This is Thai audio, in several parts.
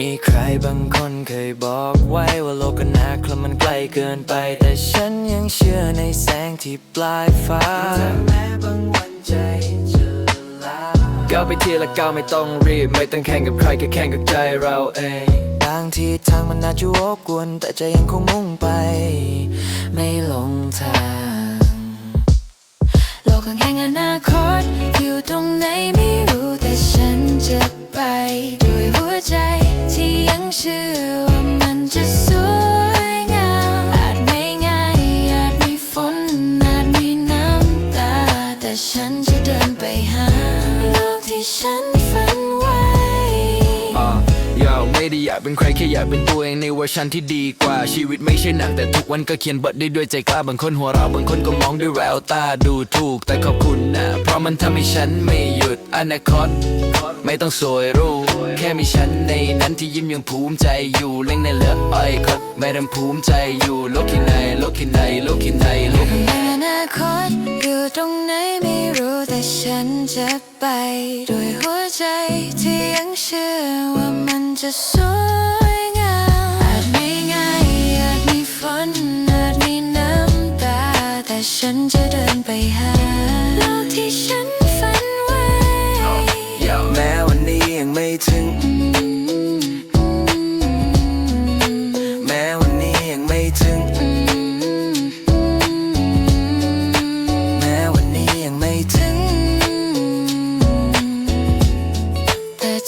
มีใครบางคนเคยบอกไว้ว่าโลกนาคลมันไกลเกินไป แต่ฉันยังเชื่อในแสงที่ปลายฟ้าแม้บางวันใจจะลาก้าวไปทีละก้าวไม่ต้องรีบ ไม่ต้องแข่งกับใครแค่แข่งกับใจเราเองบางทีทางมันอาจจะวกวน แต่ใจยังคงมุ่งไป ไม่หลงทาง โลกแห่งอนาคตอยู่ตรงไหนไม่รู้แต่ฉัน ฉันจะเดินไปหาโลกที่ฉันฝันไว้อะอยากไม่ได้อยากเป็นใครแค่อยากเป็นตัวเองในเวอร์ชันที่ดีกว่า ชีวิตไม่ใช่หนังแต่ทุกวันก็เขียนบทได้ด้วยใจกล้าบางคนหัวเราะบางคนก็มองด้วยแววตาดูถูก แต่ขอบคุณนะ เพราะมันทำให้ฉันไม่หยุดอนาคต ไม่ต้องสวยรู้ แค่มีฉันในนั้นที่ยิ้มยังภูมิใจอยู่เล่งในเลือดอ้อยคดไม่รำภูมิใจอยู่โลกที่ไหนโลกที่ไหนโลกที่ไหนโลกในอน คตอยู่ตรงไหนไม่รู้แต่ฉันจะไป ด้วยหัวใจที่ยังเชื่อว่ามันจะสวยงามอาจไม่ง่ายอาจมีฝนอาจมีน้ำตา แต่ฉันจะเดินไปหาโลกที่ฉันฝันไว้แม้วันนี้ยังไม่ถึง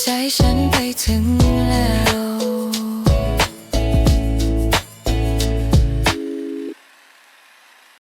ใจฉันไปถึงแล้ว